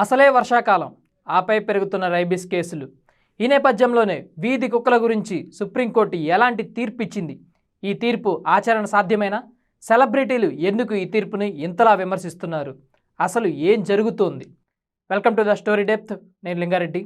అసలే వర్షాకాలం. ఆపై పెరుగుతున్న రైబీస్ కేసులు. ఈ నేపథ్యంలోనే వీధి కుక్కల గురించి సుప్రీంకోర్టు ఎలాంటి తీర్పు ఇచ్చింది ఈ తీర్పు ఆచరణ సాధ్యమేనా? సెలబ్రిటీలు ఎందుకు ఈ తీర్పుని ఇంతలా విమర్శిస్తున్నారు? అసలు ఏం జరుగుతోంది? Welcome to the story depth. నేను లింగారెడ్డి.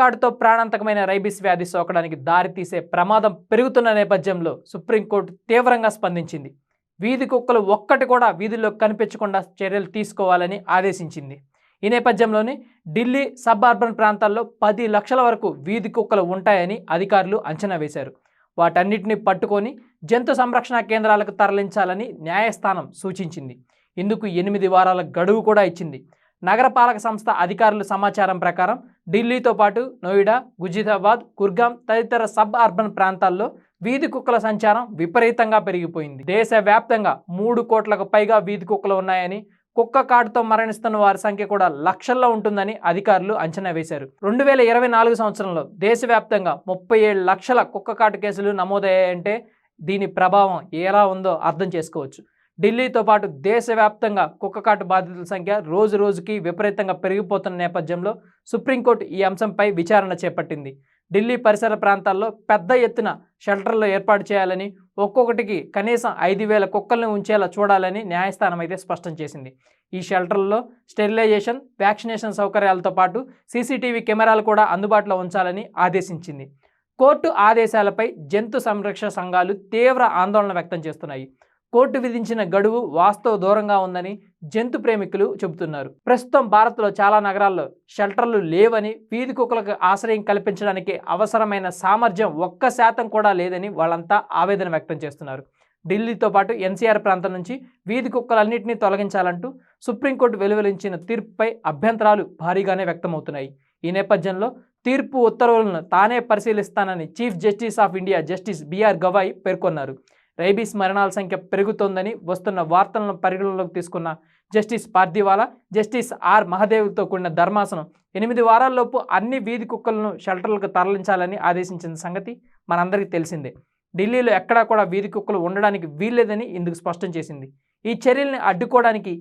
కుక్క కాటుతో ప్రాణాంతకమైన రైబిస్ వ్యాధి సోకడానికి దారితీసే ప్రమాదం పెరుగుతున్న నేపథ్యంలో సుప్రీంకోర్టు తీవ్రంగా స్పందించింది. వీధి కుక్కలు ఒక్కటి కూడా వీధుల్లో కనిపించకుండా చర్యలు తీసుకోవాలని ఆదేశించింది. ఈ నేపథ్యంలోనే ఢిల్లీ సబ్ అర్బన్ ప్రాంతాల్లో పది లక్షల వరకు వీధి కుక్కలు ఉంటాయని అధికారులు అంచనా వేశారు. వాటన్నిటిని పట్టుకొని జంతు సంరక్షణ కేంద్రాలకు తరలించాలని న్యాయస్థానం సూచించింది. ఇందుకు ఎనిమిది వారాల గడువు కూడా ఇచ్చింది. నగరపాలక సంస్థ అధికారుల సమాచారం ప్రకారం ఢిల్లీతో పాటు నోయిడా గుజిదాబాద్ గుర్గాం తదితర సబ్ అర్బన్ ప్రాంతాల్లో వీధి కుక్కల సంచారం విపరీతంగా పెరిగిపోయింది. దేశవ్యాప్తంగా మూడు కోట్లకు పైగా వీధి కుక్కలు ఉన్నాయని కుక్క కాటుతో మరణిస్తున్న వారి సంఖ్య కూడా లక్షల్లో ఉంటుందని అధికారులు అంచనా వేశారు. రెండు వేల ఇరవై నాలుగు సంవత్సరంలో దేశవ్యాప్తంగా ముప్పై ఏడు లక్షల కుక్క కాటు కేసులు నమోదయ్యాయంటే దీని ప్రభావం ఎలా ఉందో అర్థం చేసుకోవచ్చు. ఢిల్లీతో పాటు దేశవ్యాప్తంగా కుక్కకాటు బాధితుల సంఖ్య రోజు రోజుకి విపరీతంగా పెరిగిపోతున్న నేపథ్యంలో సుప్రీంకోర్టు ఈ అంశంపై విచారణ చేపట్టింది. ఢిల్లీ పరిసర ప్రాంతాల్లో పెద్ద ఎత్తున షెల్టర్లు ఏర్పాటు చేయాలని ఒక్కొక్కటికి కనీసం ఐదు వేల కుక్కలను ఉంచేలా చూడాలని న్యాయస్థానం అయితే స్పష్టం చేసింది. ఈ షెల్టర్లలో స్టెరిలైజేషన్ వ్యాక్సినేషన్ సౌకర్యాలతో పాటు సీసీటీవీ కెమెరాలు కూడా అందుబాటులో ఉంచాలని ఆదేశించింది. కోర్టు ఆదేశాలపై జంతు సంరక్షణ సంఘాలు తీవ్ర ఆందోళన వ్యక్తం చేస్తున్నాయి. కోర్టు విధించిన గడువు వాస్తవ దూరంగా ఉందని జంతు ప్రేమికులు చెబుతున్నారు. ప్రస్తుతం భారత్లో చాలా నగరాల్లో షెల్టర్లు లేవని వీధి కుక్కలకు ఆశ్రయం కల్పించడానికి అవసరమైన సామర్థ్యం ఒక్క శాతం కూడా లేదని వాళ్ళంతా ఆవేదన వ్యక్తం చేస్తున్నారు. ఢిల్లీతో పాటు ఎన్సీఆర్ ప్రాంతం నుంచి వీధి కుక్కలన్నింటినీ తొలగించాలంటూ సుప్రీంకోర్టు వెలువరించిన తీర్పుపై అభ్యంతరాలు భారీగానే వ్యక్తమవుతున్నాయి. ఈ నేపథ్యంలో తీర్పు ఉత్తర్వులను తానే పరిశీలిస్తానని chief justice of India justice B R Gavai పేర్కొన్నారు. రైబీస్ మరణాల సంఖ్య పెరుగుతోందని వస్తున్న వార్తలను పరిగణలోకి తీసుకున్న జస్టిస్ పార్థివాలా జస్టిస్ ఆర్ మహదేవ్తో కూడిన ధర్మాసనం ఎనిమిది వారాల్లోపు అన్ని వీధి కుక్కలను షెల్టర్లకు తరలించాలని ఆదేశించిన సంగతి మనందరికీ తెలిసిందే. ఢిల్లీలో ఎక్కడా కూడా వీధి కుక్కలు ఉండడానికి వీల్లేదని ఇందుకు స్పష్టం చేసింది. ఈ చర్యల్ని అడ్డుకోవడానికి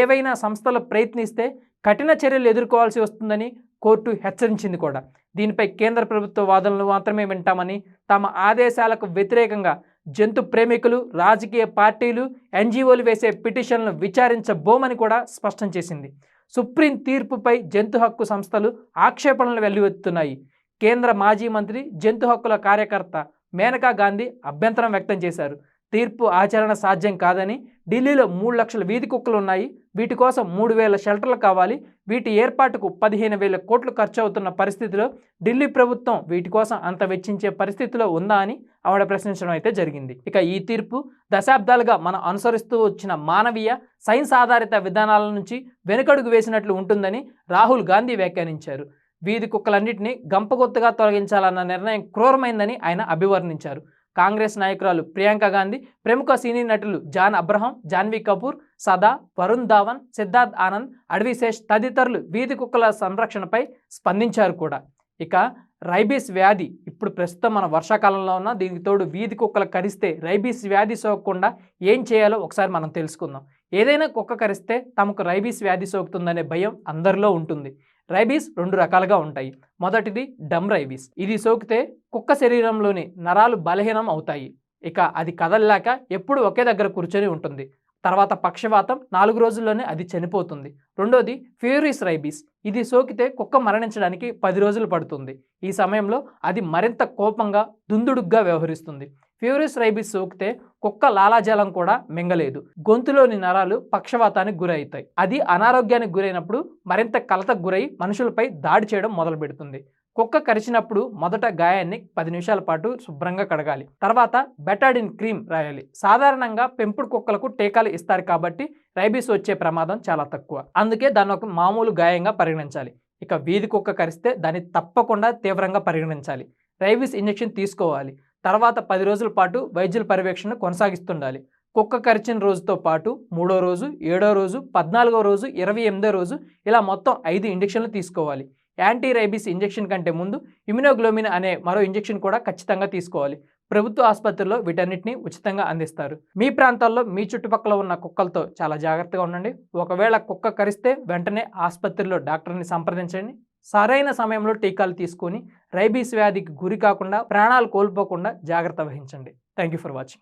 ఏవైనా సంస్థలు ప్రయత్నిస్తే కఠిన చర్యలు ఎదుర్కోవాల్సి వస్తుందని కోర్టు హెచ్చరించింది కూడా. దీనిపై కేంద్ర ప్రభుత్వ వాదనలు మాత్రమే వింటామని తమ ఆదేశాలకు వ్యతిరేకంగా జంతు ప్రేమికులు రాజకీయ పార్టీలు ఎన్జిఓలు వేసే పిటిషన్లను విచారించబోమని కూడా స్పష్టం చేసింది. సుప్రీం తీర్పుపై జంతు హక్కు సంస్థలు ఆక్షేపణలు వెల్లువెత్తుతున్నాయి కేంద్ర మాజీ మంత్రి జంతు హక్కుల కార్యకర్త మేనకా గాంధీ అభ్యంతరం వ్యక్తం చేశారు. తీర్పు ఆచరణ సాధ్యం కాదని ఢిల్లీలో మూడు లక్షల వీధి కుక్కలు ఉన్నాయి వీటి కోసం మూడు వేల షెల్టర్లు కావాలి. వీటి ఏర్పాటుకు పదిహేను వేల కోట్లు ఖర్చు అవుతున్న పరిస్థితిలో ఢిల్లీ ప్రభుత్వం వీటి కోసం అంత వెచ్చించే పరిస్థితిలో ఉందా అని ఆవిడ ప్రశ్నించడం అయితే జరిగింది. ఇక ఈ తీర్పు దశాబ్దాలుగా మనం అనుసరిస్తూ వచ్చిన మానవీయ సైన్స్ ఆధారిత విధానాల నుంచి వెనుకడుగు వేసినట్లు ఉంటుందని రాహుల్ గాంధీ వ్యాఖ్యానించారు. వీధి కుక్కలన్నింటినీ గంపగొత్తుగా తొలగించాలన్న నిర్ణయం క్రూరమైందని ఆయన అభివర్ణించారు. కాంగ్రెస్ నాయకురాలు ప్రియాంక గాంధీ ప్రముఖ సినీ నటులు జాన్ అబ్రహం జాన్వీ కపూర్ సదా వరుణ్ ధావన్ సిద్ధార్థ్ ఆనంద్ అడవిశేష్ తదితరులు వీధి కుక్కల సంరక్షణపై స్పందించారు కూడా. ఇక రైబీస్ వ్యాధి ఇప్పుడు ప్రస్తుతం మన వర్షాకాలంలో ఉన్న దీనికి తోడు వీధి కుక్కలు కరిస్తే రైబీస్ వ్యాధి సోకకుండా ఏం చేయాలో ఒకసారి మనం తెలుసుకుందాం. ఏదైనా కుక్క కరిస్తే తమకు రైబీస్ వ్యాధి సోకుతుందనే భయం అందరిలో ఉంటుంది. రైబీస్ రెండు రకాలుగా ఉంటాయి. మొదటిది డమ్ రైబీస్. ఇది సోకితే కుక్క శరీరంలోని నరాలు బలహీనం అవుతాయి. ఇక అది కదల్లాక ఎప్పుడు ఒకే దగ్గర కూర్చొని ఉంటుంది. తర్వాత పక్షవాతం నాలుగు రోజుల్లోనే అది చనిపోతుంది. రెండోది ఫ్యూరిస్ రైబీస్. ఇది సోకితే కుక్క మరణించడానికి పది రోజులు పడుతుంది. ఈ సమయంలో అది మరింత కోపంగా దుందుడుగ్గా వ్యవహరిస్తుంది. ఫ్యూరిస్ రైబీస్ సోకితే కుక్క లాలాజలం కూడా మింగలేదు. గొంతులోని నరాలు పక్షవాతానికి గురవుతాయి. అది అనారోగ్యానికి గురైనప్పుడు మరింత కలతకు గురై మనుషులపై దాడి చేయడం మొదలు పెడుతుంది కుక్క కరిచినప్పుడు మొదట గాయాన్ని పది నిమిషాల పాటు శుభ్రంగా కడగాలి. తర్వాత బెటాడిన్ క్రీమ్ రాయాలి. సాధారణంగా పెంపుడు కుక్కలకు టీకాలు ఇస్తారు కాబట్టి రైబీస్ వచ్చే ప్రమాదం చాలా తక్కువ. అందుకే దాన్ని ఒక మామూలు గాయంగా పరిగణించాలి. ఇక వీధి కుక్క కరిస్తే దాన్ని తప్పకుండా తీవ్రంగా పరిగణించాలి. రైబీస్ ఇంజెక్షన్ తీసుకోవాలి. తర్వాత పది రోజుల పాటు వైద్యుల పర్యవేక్షణ కొనసాగిస్తుండాలి. కుక్క కరిచిన రోజుతో పాటు మూడో రోజు ఏడో రోజు పద్నాలుగో రోజు ఇరవై ఎనిమిదో రోజు ఇలా మొత్తం ఐదు ఇంజక్షన్లు తీసుకోవాలి. యాంటీ రైబీస్ ఇంజెక్షన్ కంటే ముందు ఇమ్యునోగ్లోమిన్ అనే మరో ఇంజెక్షన్ కూడా ఖచ్చితంగా తీసుకోవాలి. ప్రభుత్వ ఆసుపత్రుల్లో వీటన్నిటిని ఉచితంగా అందిస్తారు. మీ ప్రాంతాల్లో మీ చుట్టుపక్కల ఉన్న కుక్కలతో చాలా జాగ్రత్తగా ఉండండి. ఒకవేళ కుక్క కరిస్తే వెంటనే ఆసుపత్రిలో డాక్టర్ని సంప్రదించండి. సరైన సమయంలో టీకాలు తీసుకొని రైబీస్ వ్యాధికి గురి కాకుండా ప్రాణాలు కోల్పోకుండా జాగ్రత్త వహించండి. Thank you for watching